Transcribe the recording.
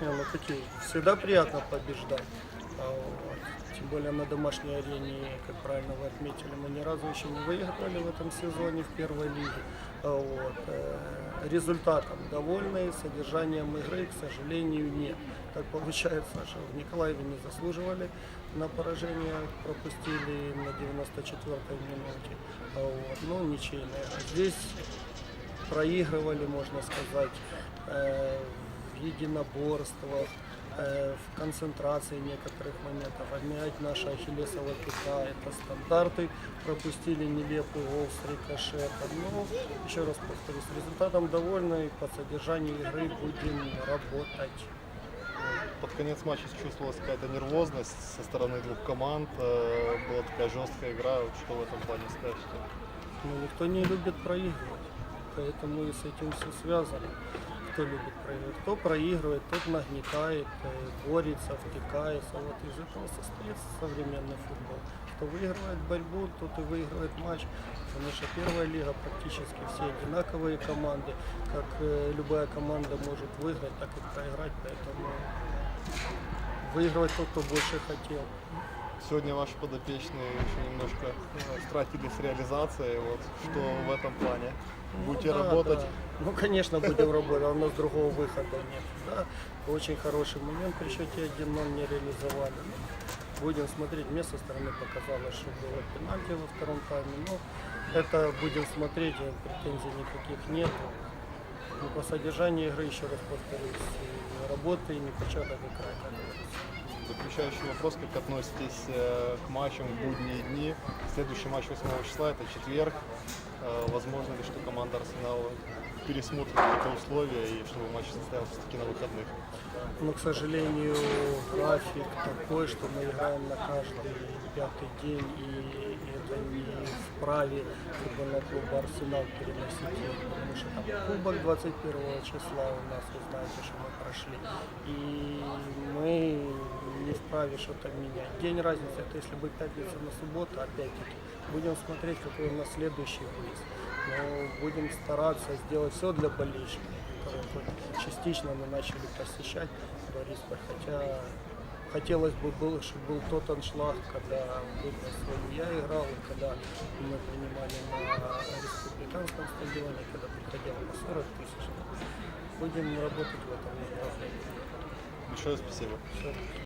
Ну какие? Всегда приятно побеждать. А вот. Тем более на домашней арене, как правильно вы отметили, мы ни разу еще не выиграли в этом сезоне в первой лиге. А Вот. э, Результатом довольны, содержанием игры, к сожалению, нет. Так получается, что в Николаеве не заслуживали на поражение, пропустили на 94-й минуте. А Вот. Ну, ничейная. Здесь проигрывали, можно сказать, э, в единоборствах, э, в концентрации некоторых моментов. Обменять наша ахиллесова пята, это стандарты, пропустили нелепый гол с рикошета. Но, еще раз повторюсь, результатом довольны, по содержанию игры будем работать. Под конец матча чувствовалась какая-то нервозность со стороны двух команд. э, Была такая жесткая игра. Что в этом плане скажете? Но никто не любит проигрывать, поэтому и с этим все связано. Кто любит проигрывать? Кто проигрывает, тот нагнетает, э, борется, втыкается. Вот из этого состоит современный футбол. Кто выигрывает борьбу, тот и выигрывает матч. Потому что первая лига практически все одинаковые команды. Как э, любая команда может выиграть, так и проиграть. Поэтому выигрывать тот, кто больше хотел. Сегодня ваши подопечные еще немножко э, стратили с реализацией. Вот что в этом плане? Будете Ну да, работать? да. Ну, конечно, будем работать, а у нас другого выхода нет. Да, очень хороший момент при счете 1-0 не реализовали. Ну, Будем смотреть, мне со стороны показалось, что было пенальти во втором тайме, но это будем смотреть, э, претензий никаких нет. Ну, по содержанию игры, еще раз повторюсь, работы и не початок говорится. Заключающий вопрос, как относитесь э, к матчам в будние дни? Следующий матч 8 числа, это четверг. Э, Возможно ли, что команда Арсенала пересмотрит какие-то условия и чтобы матч состоялся все-таки на выходных? Но, к сожалению, график такой, что мы играем на каждый пятый день, и это не вправе футбольного клуба «Арсенал» переносить, потому что там кубок 21 числа у нас, вы знаете, что мы прошли, и мы не вправе что-то менять. День разницы, это если бы пятница на субботу, опять-таки, будем смотреть, какой у нас следующий выезд. Но будем стараться сделать все для болельщиков которые хоть частично мы начали посещать Борисполь, хотя хотелось бы было, чтобы был тот аншлаг, когда свою я играл, и когда мы принимали на республиканском стадионе, когда приходило по 40 тысяч. Будем работать в этом направлении. Большое спасибо. Всё.